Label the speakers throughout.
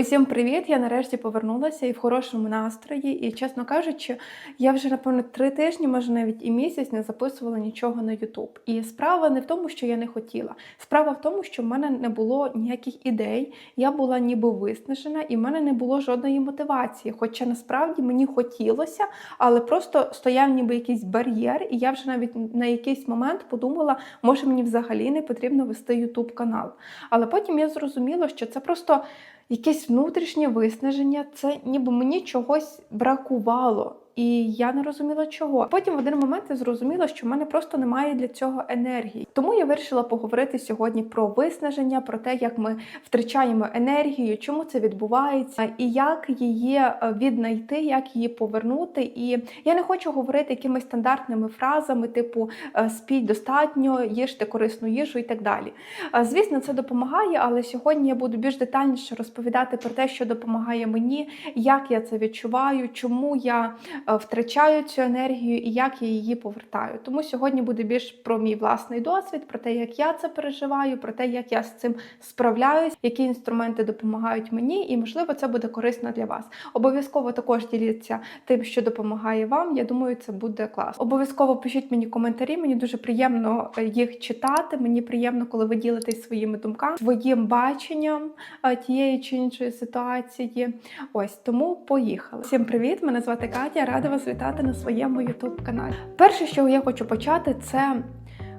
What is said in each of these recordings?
Speaker 1: Усім привіт! Я нарешті повернулася і в хорошому настрої. І, чесно кажучи, я вже напевно три тижні, може навіть і місяць, не записувала нічого на YouTube. І справа не в тому, що я не хотіла. Справа в тому, що в мене не було ніяких ідей. Я була ніби виснажена, і в мене не було жодної мотивації. Хоча насправді мені хотілося, але просто стояв ніби якийсь бар'єр, і я вже навіть на якийсь момент подумала, може мені взагалі не потрібно вести YouTube канал. Але потім я зрозуміла, що це просто якесь внутрішнє виснаження, це ніби мені чогось бракувало. І я не розуміла чого. Потім в один момент я зрозуміла, що в мене просто немає для цього енергії. Тому я вирішила поговорити сьогодні про виснаження, про те, як ми втрачаємо енергію, чому це відбувається, і як її е, віднайти, як її повернути. І я не хочу говорити якимись стандартними фразами, типу е, спіть достатньо, їжте корисну їжу і так далі. Е, Звісно, це допомагає, але сьогодні я буду більш детальніше розповідати про те, що допомагає мені, як я це відчуваю, чому я втрачаю цю енергію і як я її повертаю. Тому сьогодні буде більш про мій власний досвід, про те, як я це переживаю, про те, як я з цим справляюсь, які інструменти допомагають мені, і можливо це буде корисно для вас. Обов'язково також діліться тим, що допомагає вам. Я думаю, це буде класно. Обов'язково пишіть мені коментарі. Мені дуже приємно е, їх читати. Мені приємно, коли ви ділитесь своїми думками, своїм баченням е, тієї чи іншої ситуації. Ось тому поїхали. Всім привіт! Мене звати Катя. Рада вас вітати на своєму youtube каналі. Перше, що я хочу почати, це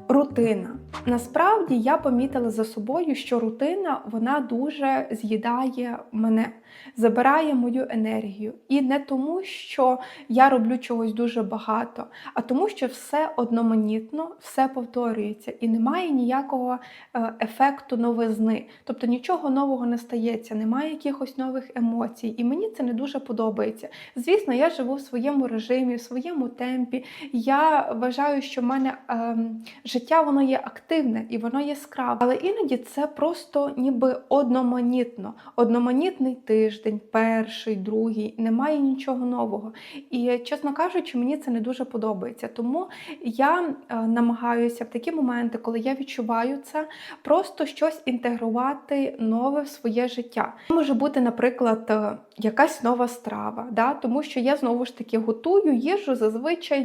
Speaker 1: рутина. Насправді я помітила за собою, що рутина вона дуже з'їдає мене, забирає мою енергію. І не тому, що я роблю чогось дуже багато, а тому, що все одноманітно, все повторюється і немає ніякого е, ефекту новизни. Тобто нічого нового не стається, немає якихось нових емоцій. І мені це не дуже подобається. Звісно, я живу в своєму режимі, в своєму темпі. Я вважаю, що в мене ем, життя воно є активне і воно яскраве. Але іноді це просто ніби одноманітно. Одноманітний тиждень, перший, другий, немає нічого нового. І, чесно кажучи, мені це не дуже подобається. Тому я е, намагаюся в такі моменти, коли я відчуваю це, просто щось інтегрувати нове в своє життя. Може бути, наприклад, е, якась нова страва, да? тому що я знову ж таки готую їжу зазвичай.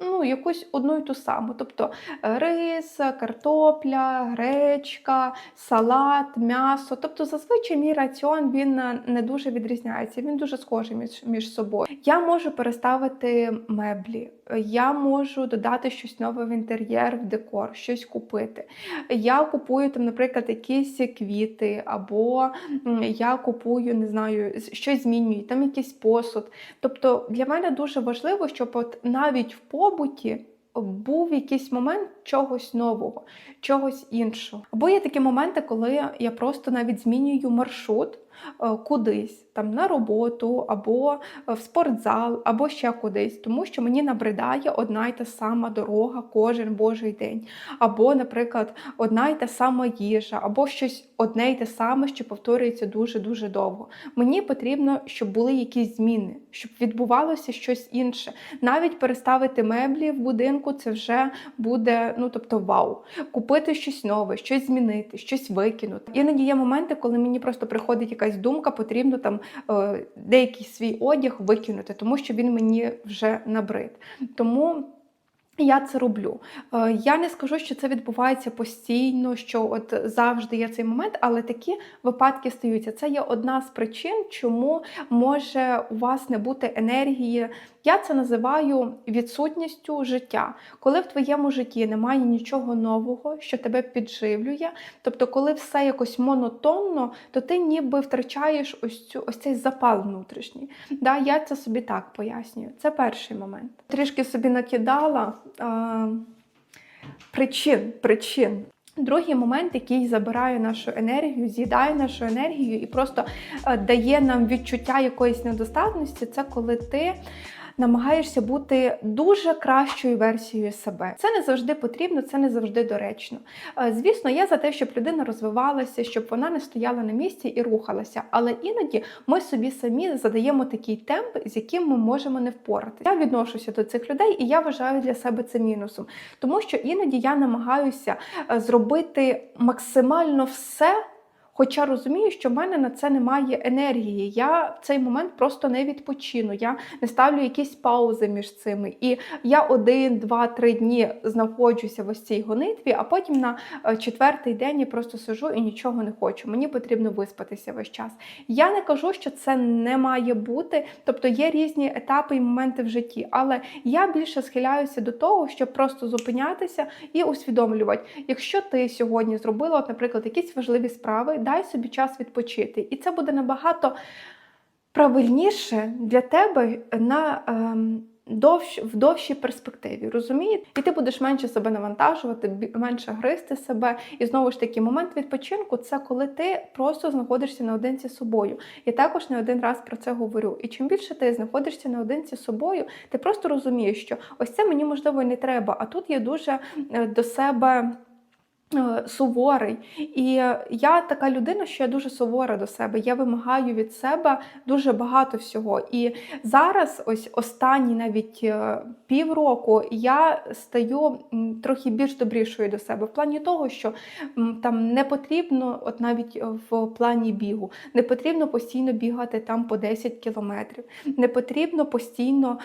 Speaker 1: Ну, якусь одну і ту саму. Тобто е, рис, картопля, гречка, салат, м'ясо. Тобто, зазвичай мій раціон він е, не дуже відрізняється, він дуже схожий між, між собою. Я можу переставити меблі, е, я можу додати щось нове в інтер'єр, в декор, щось купити. Я купую там, наприклад, якісь квіти, або я купую, не знаю, щось змінюю, там якийсь посуд. Тобто для мене дуже важливо, щоб от навіть в побуті був якийсь момент чогось нового, чогось іншого. Або є такі моменти, коли я просто навіть змінюю маршрут е, кудись, там на роботу, або в спортзал, або ще кудись, тому що мені набридає одна й та сама дорога кожен божий день. Або, наприклад, одна й та сама їжа, або щось одне й те саме, що повторюється дуже-дуже довго. Мені потрібно, щоб були якісь зміни, щоб відбувалося щось інше. Навіть переставити меблі в будинку це вже буде, ну тобто, вау. Купити щось нове, щось змінити, щось викинути. Іноді є моменти, коли мені просто приходить якась думка, потрібно там е, деякий свій одяг викинути, тому що він мені вже набрид. Тому. Я це роблю. Е, Я не скажу, що це відбувається постійно, що от завжди є цей момент, але такі випадки стаються. Це є одна з причин, чому може у вас не бути енергії. Я це називаю відсутністю життя. Коли в твоєму житті немає нічого нового, що тебе підживлює, тобто, коли все якось монотонно, то ти ніби втрачаєш ось цю ось цей запал внутрішній. Да, Я це собі так пояснюю. Це перший момент. Трішки собі накидала а, причин, причин. Другий момент, який забирає нашу енергію, з'їдає нашу енергію і просто е, дає нам відчуття якоїсь недостатності, це коли ти намагаєшся бути дуже кращою версією себе. Це не завжди потрібно, це не завжди доречно. Е, Звісно, я за те, щоб людина розвивалася, щоб вона не стояла на місці і рухалася. Але іноді ми собі самі задаємо такий темп, з яким ми можемо не впоратися. Я відношуся до цих людей, і я вважаю для себе це мінусом, тому що іноді я намагаюся е, зробити максимально все Хоча розумію, що в мене на це немає енергії. Я в цей момент просто не відпочину. Я не ставлю якісь паузи між цими. І я один, два, три дні знаходжуся в ось цій гонитві, а потім на е, четвертий день я просто сижу і нічого не хочу. Мені потрібно виспатися весь час. Я не кажу, що це не має бути, тобто є різні етапи і моменти в житті, але я більше схиляюся до того, щоб просто зупинятися і усвідомлювати, якщо ти сьогодні зробила, от, наприклад, якісь важливі справи, дай собі час відпочити. І це буде набагато правильніше для тебе на. Ем, довш, в довшій перспективі, розумієте? І ти будеш менше себе навантажувати, менше гризти себе. І знову ж таки, момент відпочинку це коли ти просто знаходишся наодинці з собою. Я також не один раз про це говорю. І чим більше ти знаходишся наодинці з собою, ти просто розумієш, що ось це мені можливо і не треба. А тут я дуже е, до себе. Е, Суворий, і я така людина, що я дуже сувора до себе. Я вимагаю від себе дуже багато всього. І зараз, ось останні навіть е, півроку, я стаю трохи більш добрішою до себе в плані того, що там не потрібно, от навіть е, в плані бігу, не потрібно постійно бігати там по 10 кілометрів, не потрібно постійно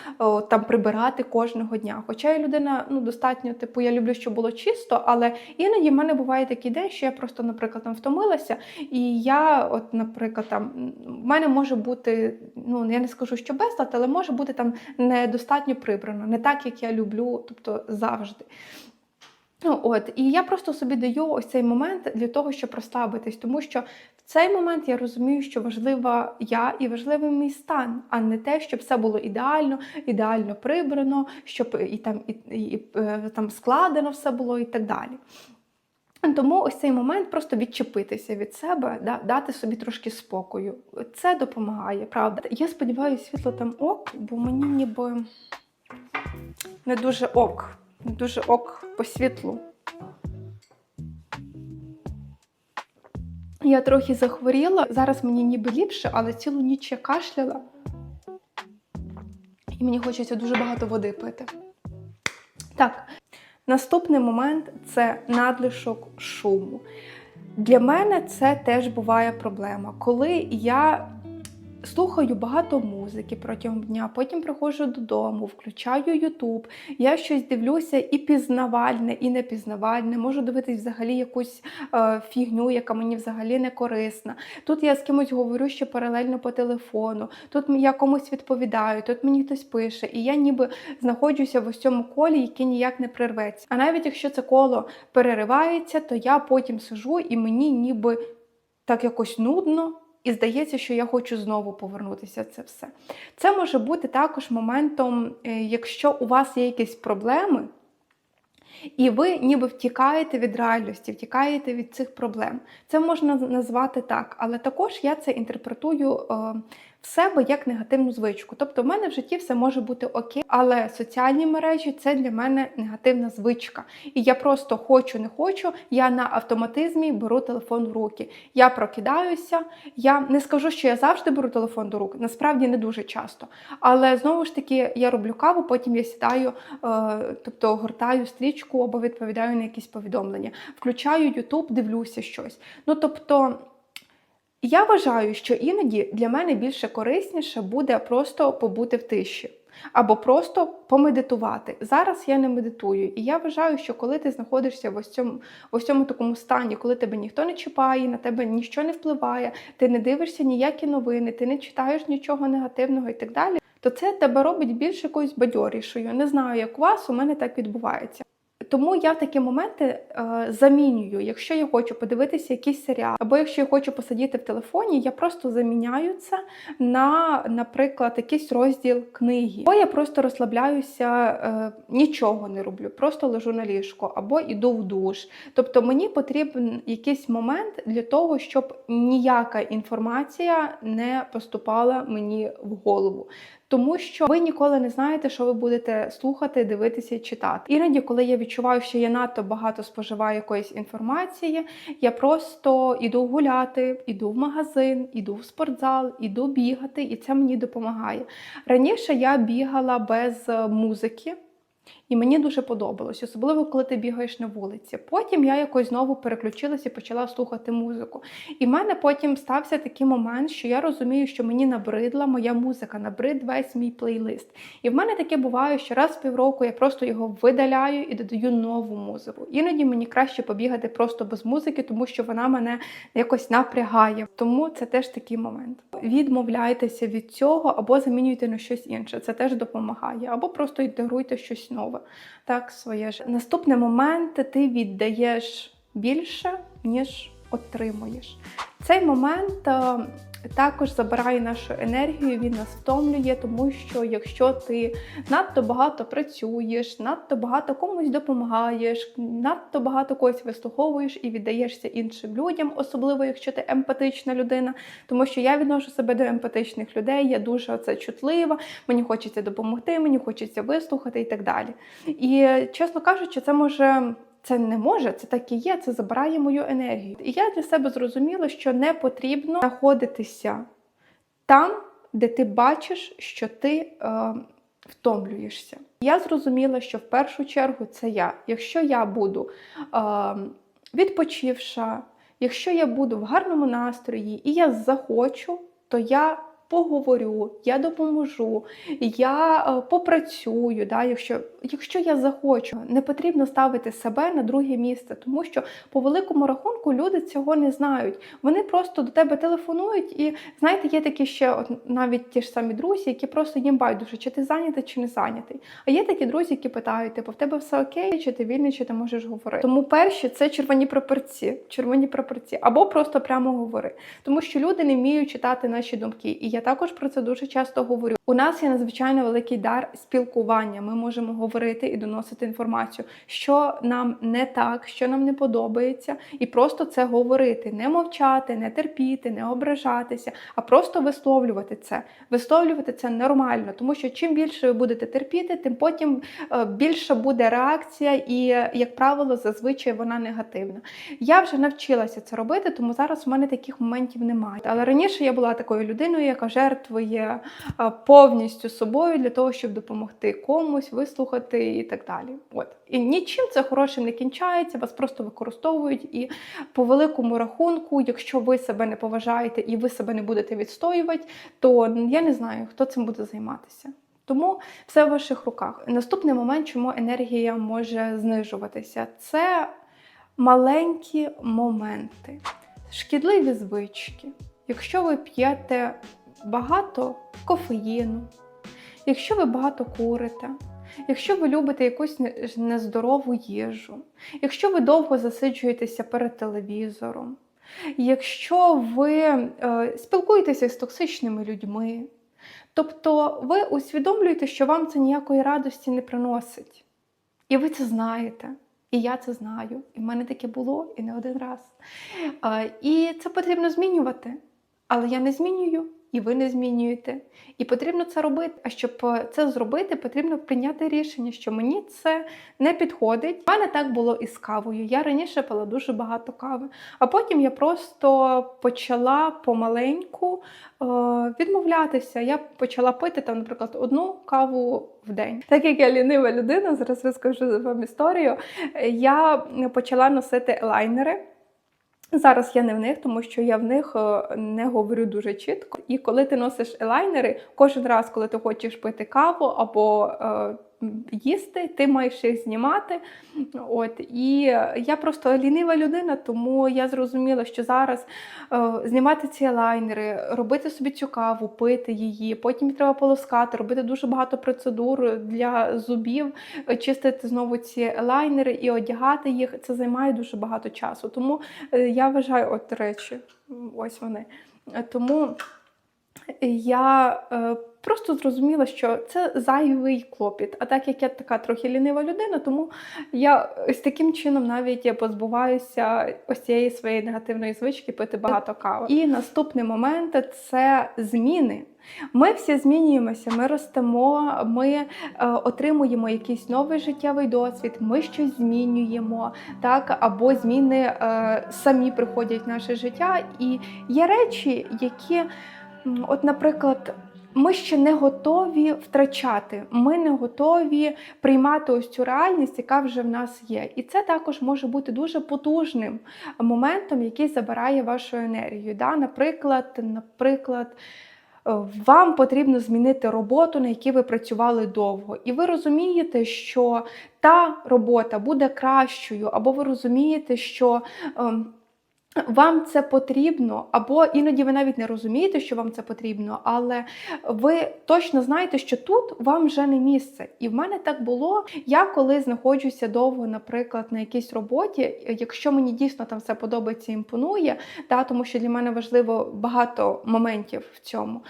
Speaker 1: там прибирати кожного дня. Хоча я людина ну достатньо, типу, я люблю, щоб було чисто, але іноді мене буває такий день, що я просто, наприклад, там втомилася, і я, от, наприклад, там в мене може бути, ну я не скажу, що безлад, але може бути там недостатньо прибрано, не так, як я люблю, тобто завжди. Ну, от, і я просто собі даю ось цей момент для того, щоб розслабитись, тому що в цей момент я розумію, що важлива я і важливий мій стан, а не те, щоб все було ідеально, ідеально прибрано, щоб і там і, і, е, там складено все було і так далі. Тому ось цей момент просто відчепитися від себе, да, дати собі трошки спокою. Це допомагає, правда. Я сподіваюся, світло там ок, бо мені ніби не дуже ок. Не дуже ок по світлу. Я трохи захворіла. Зараз мені ніби ліпше, але цілу ніч я кашляла. І мені хочеться дуже багато води пити. Так, наступний момент це надлишок шуму. Для мене це теж буває проблема. Коли я слухаю багато музики протягом дня, потім приходжу додому, включаю YouTube, я щось дивлюся і пізнавальне, і непізнавальне, можу дивитись взагалі якусь е, фігню, яка мені взагалі не корисна. Тут я з кимось говорю ще паралельно по телефону, тут я комусь відповідаю, тут мені хтось пише, і я ніби знаходжуся в ось цьому колі, яке ніяк не прерветься. А навіть якщо це коло переривається, то я потім сижу і мені ніби так якось нудно. І здається, що я хочу знову повернутися це все. Це може бути також моментом, е, якщо у вас є якісь проблеми, і ви ніби втікаєте від реальності, втікаєте від цих проблем. Це можна назвати так, але також я це інтерпретую е, в себе як негативну звичку. Тобто, в мене в житті все може бути окей, але соціальні мережі це для мене негативна звичка. І я просто хочу, не хочу, я на автоматизмі беру телефон в руки. Я прокидаюся. Я не скажу, що я завжди беру телефон до рук, насправді не дуже часто. Але знову ж таки я роблю каву, потім я сідаю, е, тобто гортаю стрічку або відповідаю на якісь повідомлення. Включаю YouTube, дивлюся щось. Ну тобто. Я вважаю, що іноді для мене більше корисніше буде просто побути в тиші. Або просто помедитувати. Зараз я не медитую, і я вважаю, що коли ти знаходишся в ось цьому, в ось цьому такому стані, коли тебе ніхто не чіпає, на тебе нічого не впливає, ти не дивишся ніякі новини, ти не читаєш нічого негативного і так далі, то це тебе робить більш якоюсь бадьорішою. Не знаю, як у вас, у мене так відбувається. Тому я в такі моменти е, замінюю. Якщо я хочу подивитися якийсь серіал, або якщо я хочу посидіти в телефоні, я просто заміняю це на, наприклад, якийсь розділ книги. Або я просто розслабляюся, е, нічого не роблю, просто лежу на ліжку, або йду в душ. Тобто мені потрібен якийсь момент для того, щоб ніяка інформація не поступала мені в голову. Тому що ви ніколи не знаєте, що ви будете слухати, дивитися і читати. Іноді, коли я відчуваю, що я надто багато споживаю якоїсь інформації, я просто іду гуляти, іду в магазин, іду в спортзал, іду бігати, і це мені допомагає. Раніше я бігала без е, музики. І мені дуже подобалось, особливо коли ти бігаєш на вулиці. Потім я якось знову переключилася і почала слухати музику. І в мене потім стався такий момент, що я розумію, що мені набридла моя музика, набрид весь мій плейлист. І в мене таке буває, що раз в півроку я просто його видаляю і додаю нову музику. Іноді мені краще побігати просто без музики, тому що вона мене якось напрягає. Тому це теж такий момент. Відмовляйтеся від цього або замінюйте на щось інше. Це теж допомагає, або просто інтегруйте щось нове. Так, своє ж. Наступний момент ти віддаєш більше, ніж отримуєш. Цей момент е, також забирає нашу енергію, він нас втомлює, тому що якщо ти надто багато працюєш, надто багато комусь допомагаєш, надто багато когось вислуховуєш і віддаєшся іншим людям, особливо якщо ти емпатична людина, тому що я відношу себе до емпатичних людей, я дуже оце чутлива, мені хочеться допомогти, мені хочеться вислухати і так далі. І чесно кажучи, це може. Це не може, це так і є, це забирає мою енергію. І я для себе зрозуміла, що не потрібно знаходитися там, де ти бачиш, що ти е, втомлюєшся. Я зрозуміла, що в першу чергу це я. Якщо я буду е, відпочивша, якщо я буду в гарному настрої і я захочу, то я поговорю, я допоможу, я е, попрацюю. Да, якщо, якщо я захочу, не потрібно ставити себе на друге місце, тому що по великому рахунку люди цього не знають. Вони просто до тебе телефонують, і знаєте, є такі ще от, навіть ті ж самі друзі, які просто їм байдуже, чи ти зайнятий, чи не зайнятий. А є такі друзі, які питають, типу, в тебе все окей, чи ти вільний, чи ти можеш говорити. Тому перші це червоні прапорці, червоні прапорці, або просто прямо говори. Тому що люди не вміють читати наші думки. І я також про це дуже часто говорю. У нас є надзвичайно великий дар спілкування. Ми можемо говорити і доносити інформацію, що нам не так, що нам не подобається, і просто це говорити, не мовчати, не терпіти, не ображатися, а просто висловлювати це. Висловлювати це нормально, тому що чим більше ви будете терпіти, тим потім е, більша буде реакція, і, як правило, зазвичай вона негативна. Я вже навчилася це робити, тому зараз в мене таких моментів немає. Але раніше я була такою людиною, яка жертвує повністю собою для того, щоб допомогти комусь, вислухати і так далі. От і нічим це хорошим не кінчається, вас просто використовують. І по великому рахунку, якщо ви себе не поважаєте і ви себе не будете відстоювати, то я не знаю, хто цим буде займатися. Тому все в ваших руках. Наступний момент, чому енергія може знижуватися, це маленькі моменти, шкідливі звички. Якщо ви п'єте багато кофеїну, якщо ви багато курите, якщо ви любите якусь нездорову їжу, якщо ви довго засиджуєтеся перед телевізором, якщо ви е, спілкуєтеся з токсичними людьми, тобто ви усвідомлюєте, що вам це ніякої радості не приносить. І ви це знаєте. І я це знаю. І в мене таке було і не один раз. Е, І це потрібно змінювати. Але я не змінюю, і ви не змінюєте. І потрібно це робити. А щоб е, це зробити, потрібно прийняти рішення, що мені це не підходить. У мене так було і з кавою. Я раніше пила дуже багато кави, а потім я просто почала помаленьку е, відмовлятися. Я почала пити там, наприклад, одну каву в день. Так як я лінива людина, зараз розкажу вам історію. е, Я почала носити елайнери. Зараз я не в них, тому що я в них е, не говорю дуже чітко. І коли ти носиш елайнери, кожен раз, коли ти хочеш пити каву або е, їсти, ти маєш їх знімати. От і я просто лінива людина, тому я зрозуміла, що зараз е, знімати ці елайнери, робити собі цю каву, пити її, потім треба полоскати, робити дуже багато процедур для зубів, е, чистити знову ці елайнери і одягати їх. Це займає дуже багато часу. Тому е, я вважаю, от речі, ось вони. Е, Тому я е, просто зрозуміла, що це зайвий клопіт. А так як я така трохи лінива людина, тому я ось таким чином навіть позбуваюся ось цієї своєї негативної звички пити багато кави. І наступний момент це зміни. Ми всі змінюємося, ми ростемо, ми е, отримуємо якийсь новий життєвий досвід, ми щось змінюємо, так або зміни е, самі приходять в наше життя. І є речі, які, от, наприклад, Ми ще не готові втрачати, ми не готові приймати ось цю реальність, яка вже в нас є. І це також може бути дуже потужним моментом, який забирає вашу енергію. Да? Наприклад, наприклад. е, Вам потрібно змінити роботу, на якій ви працювали довго, і ви розумієте, що та робота буде кращою, або ви розумієте, що ем, вам це потрібно, або іноді ви навіть не розумієте, що вам це потрібно, але ви точно знаєте, що тут вам вже не місце. І в мене так було. Я коли знаходжуся довго, наприклад, на якійсь роботі, якщо мені дійсно там все подобається, імпонує, та, тому що для мене важливо багато моментів в цьому,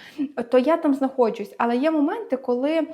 Speaker 1: то я там знаходжусь. Але є моменти, коли.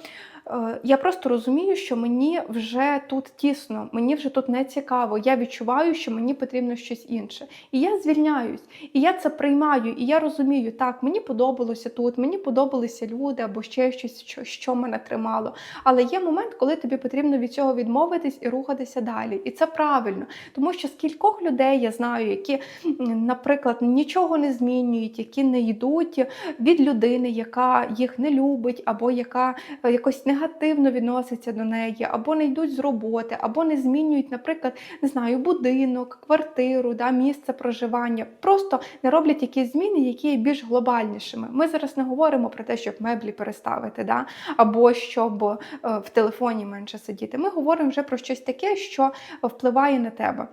Speaker 1: Е, Я просто розумію, що мені вже тут тісно, мені вже тут не цікаво. Я відчуваю, що мені потрібно щось інше. І я звільняюсь, і я це приймаю, і я розумію, так, мені подобалося тут, мені подобалися люди або ще щось, що, що мене тримало. Але є момент, коли тобі потрібно від цього відмовитись і рухатися далі. І це правильно, тому що скількох людей я знаю, які, наприклад, нічого не змінюють, які не йдуть від людини, яка їх не любить, або яка е, якось негативно відноситься до неї, або не йдуть з роботи, або не змінюють, наприклад, не знаю, будинок, квартиру, да, місце проживання. Просто не роблять якісь зміни, які є більш глобальнішими. Ми зараз не говоримо про те, щоб меблі переставити, да, або щоб е, в телефоні менше сидіти. Ми говоримо вже про щось таке, що впливає на тебе.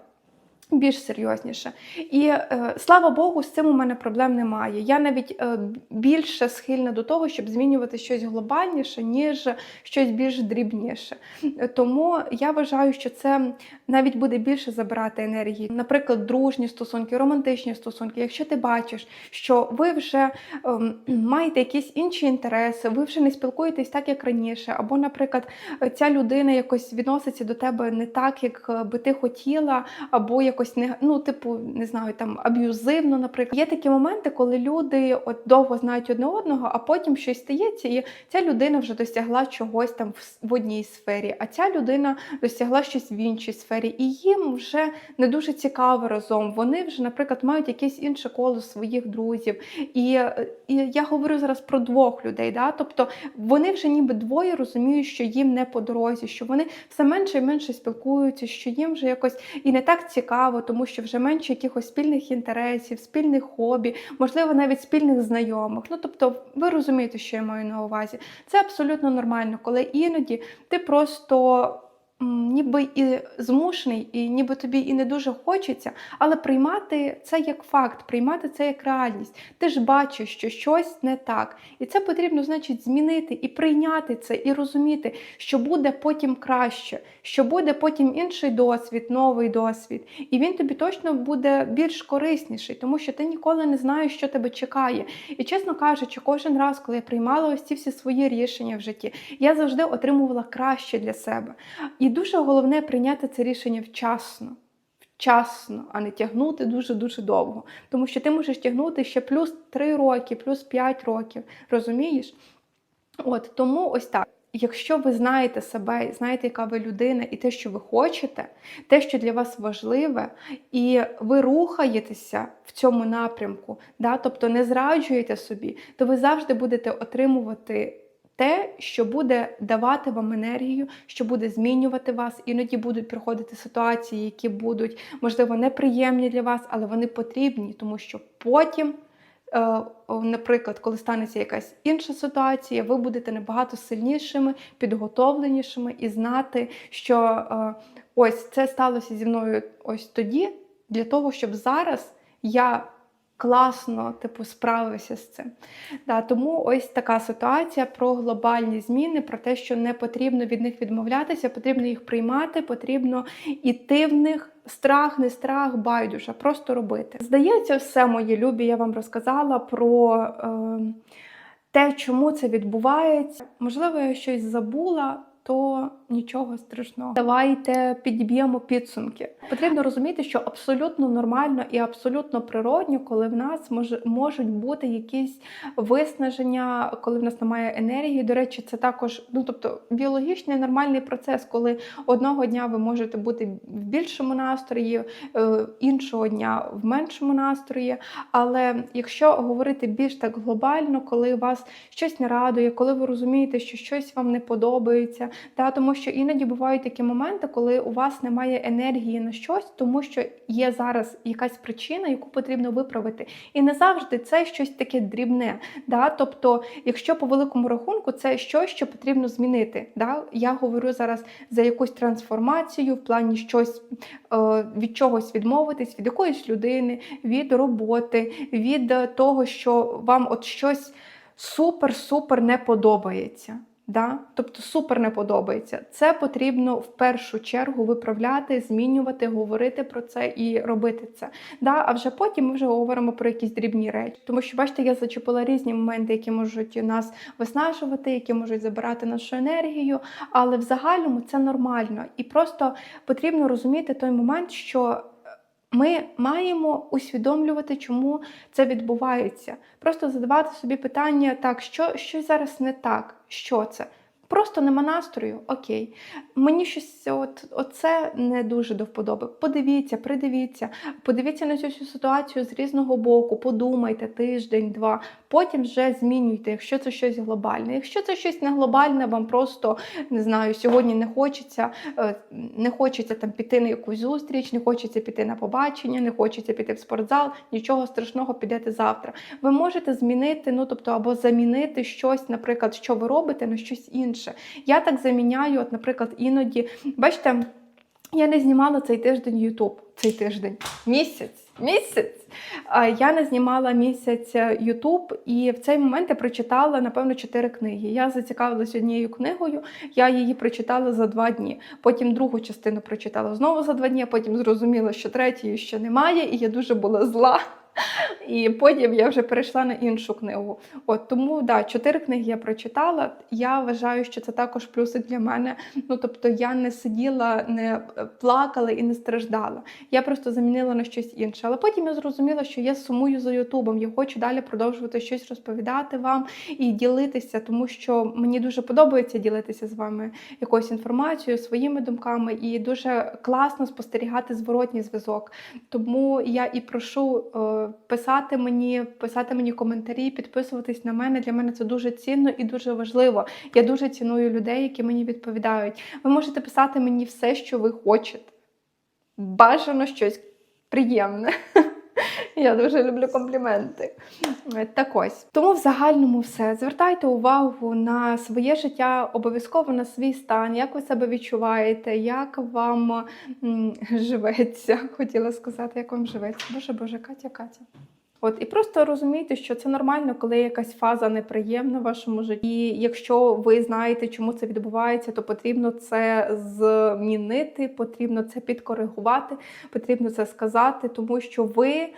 Speaker 1: Більш серйозніше. І е, слава Богу, з цим у мене проблем немає. Я навіть е, більше схильна до того, щоб змінювати щось глобальніше, ніж щось більш дрібніше. Е, Тому я вважаю, що це навіть буде більше забирати енергії. Наприклад, дружні стосунки, романтичні стосунки. Якщо ти бачиш, що ви вже ем, маєте якісь інші інтереси, ви вже не спілкуєтесь так, як раніше, або, наприклад, ця людина якось відноситься до тебе не так, як е, би ти хотіла, або якось не ну, типу, не знаю, там аб'юзивно, наприклад. Є такі моменти, коли люди от довго знають одне одного, а потім щось стається, і ця людина вже досягла чогось там в, одній сфері, а ця людина досягла щось в іншій сфері, і їм вже не дуже цікаво разом. Вони вже, наприклад, мають якесь інше коло своїх друзів. І, і я говорю зараз про двох людей. Да? Тобто вони вже ніби двоє розуміють, що їм не по дорозі, що вони все менше і менше спілкуються, що їм вже якось і не так цікаво, тому що вже менше якихось спільних інтересів, спільних хобі, можливо, навіть спільних знайомих. Ну тобто, ви розумієте, що я маю на увазі. Це абсолютно нормально, коли іноді ти просто. Ніби і змушений, і ніби тобі і не дуже хочеться, але приймати це як факт, приймати це як реальність. Ти ж бачиш, що щось не так. І це потрібно, значить, змінити і прийняти це, і розуміти, що буде потім краще, що буде потім інший досвід, новий досвід. І він тобі точно буде більш корисніший, тому що ти ніколи не знаєш, що тебе чекає. І чесно кажучи, кожен раз, коли я приймала ось ці всі свої рішення в житті, я завжди отримувала краще для себе. І дуже головне прийняти це рішення вчасно. Вчасно, а не тягнути дуже-дуже довго. Тому що ти можеш тягнути ще плюс 3 роки, плюс 5 років. Розумієш? От тому ось так. Якщо ви знаєте себе, знаєте, яка ви людина, і те, що ви хочете, те, що для вас важливе, і ви рухаєтеся в цьому напрямку, да, тобто не зраджуєте собі, то ви завжди будете отримувати те, що буде давати вам енергію, що буде змінювати вас. Іноді будуть приходити ситуації, які будуть, можливо, неприємні для вас, але вони потрібні, тому що потім. Е, Наприклад, коли станеться якась інша ситуація, ви будете набагато сильнішими, підготовленішими і знати, що е, ось це сталося зі мною ось тоді, для того, щоб зараз я класно типу, справився з цим. Да, тому ось така ситуація про глобальні зміни, про те, що не потрібно від них відмовлятися, потрібно їх приймати, потрібно іти в них. Страх, не страх, байдужа, просто робити. Здається, все мої любі, я вам розказала про е, те, чому це відбувається. Можливо, я щось забула. то нічого страшного. Давайте підіб'ємо підсумки. Потрібно розуміти, що абсолютно нормально і абсолютно природньо, коли в нас може, можуть бути якісь виснаження, коли в нас немає енергії. До речі, це також ну тобто біологічний нормальний процес, коли одного дня ви можете бути в більшому настрої, е, іншого дня в меншому настрої. Але якщо говорити більш так глобально, коли вас щось не радує, коли ви розумієте, що щось вам не подобається, та тому що іноді бувають такі моменти, коли у вас немає енергії на щось, тому що є зараз якась причина, яку потрібно виправити. І не завжди це щось таке дрібне. Да? Тобто, якщо по великому рахунку це щось, що потрібно змінити. Да? Я говорю зараз за якусь трансформацію, в плані щось е, від чогось відмовитись, від якоїсь людини, від роботи, від того, що вам от щось супер-супер не подобається. Да? Тобто супер не подобається. Це потрібно в першу чергу виправляти, змінювати, говорити про це і робити це. Да? А вже потім ми вже говоримо про якісь дрібні речі. Тому що, бачите, я зачепила різні моменти, які можуть нас виснажувати, які можуть забирати нашу енергію. Але в загальному це нормально. І просто потрібно розуміти той момент, що. Ми маємо усвідомлювати, чому це відбувається. Просто задавати собі питання, так, що, що зараз не так, що це? Просто нема настрою, окей. Мені щось от, оце не дуже до вподоби. Подивіться, придивіться, подивіться на цю ситуацію з різного боку, подумайте тиждень, два, потім вже змінюйте, якщо це щось глобальне. Якщо це щось не глобальне, вам просто не знаю, сьогодні не хочеться, е, не хочеться там піти на якусь зустріч, не хочеться піти на побачення, не хочеться піти в спортзал, нічого страшного, підете завтра. Ви можете змінити, ну тобто, або замінити щось, наприклад, що ви робите, на щось інше. Я так заміняю, от, наприклад, іноді, бачите, я не знімала цей тиждень Ютуб. Цей тиждень, місяць, місяць. Я не знімала місяць Ютуб, і в цей момент я прочитала, напевно, чотири книги. Я зацікавилася однією книгою, я її прочитала за два дні. Потім другу частину прочитала знову за два дні, потім зрозуміла, що третьої ще немає, і я дуже була зла. І потім я вже перейшла на іншу книгу. От тому да, чотири книги я прочитала. Я вважаю, що це також плюсик для мене. Ну тобто я не сиділа, не плакала і не страждала. Я просто замінила на щось інше. Але потім я зрозуміла, що я сумую за Ютубом. Я хочу далі продовжувати щось розповідати вам і ділитися, тому що мені дуже подобається ділитися з вами якоюсь інформацією, своїми думками, і дуже класно спостерігати зворотній зв'язок. Тому я і прошу. Писати мені, писати мені коментарі, підписуватись на мене. Для мене це дуже цінно і дуже важливо. Я дуже ціную людей, які мені відповідають. Ви можете писати мені все, що ви хочете. Бажано щось приємне. Я дуже люблю компліменти. Так ось. Тому в загальному все. Звертайте увагу на своє життя, обов'язково на свій стан, як ви себе відчуваєте, як вам живеться. Хотіла сказати, як вам живеться. Боже Боже, Катя, Катя. От і просто розумійте, що це нормально, коли якась фаза неприємна в вашому житті. І якщо ви знаєте, чому це відбувається, то потрібно це змінити, потрібно це підкоригувати, потрібно це сказати, тому що ви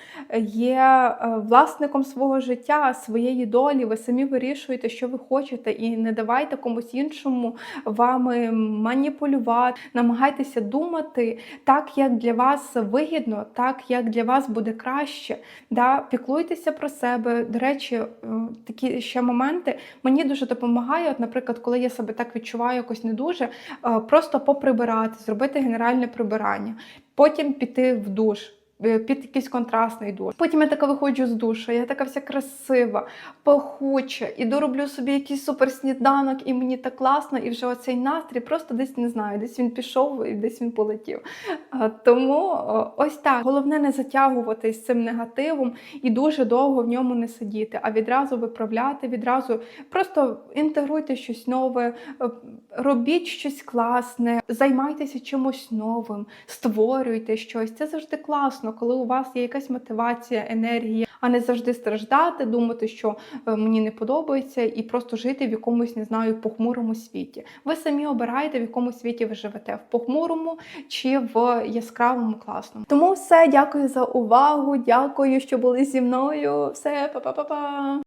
Speaker 1: є е, власником свого життя, своєї долі. Ви самі вирішуєте, що ви хочете, і не давайте комусь іншому вами маніпулювати. Намагайтеся думати так, як для вас вигідно, так як для вас буде краще. Да? Піклуйтеся про себе. До речі, е, такі ще моменти мені дуже допомагає. От, наприклад, коли я себе так відчуваю якось не дуже, е, просто поприбирати, зробити генеральне прибирання, потім піти в душ. Е, Під якийсь контрастний душ. Потім я така виходжу з душу, я така вся красива, пахуча, іду роблю собі якийсь супер сніданок, і мені так класно, і вже оцей настрій просто десь не знаю, десь він пішов і десь він полетів. Тому ось так. Головне не затягуватись цим негативом і дуже довго в ньому не сидіти, а відразу виправляти, відразу просто інтегруйте щось нове, е, робіть щось класне, займайтеся чимось новим, створюйте щось. Це завжди класно, коли у вас є якась мотивація, енергія, а не завжди страждати, думати, що е, мені не подобається, і просто жити в якомусь, не знаю, похмурому світі. Ви самі обираєте, в якому світі ви живете: в похмурому чи в яскравому класному. Тому все, дякую за увагу. Дякую, що були зі мною. Все, па-па-па-па!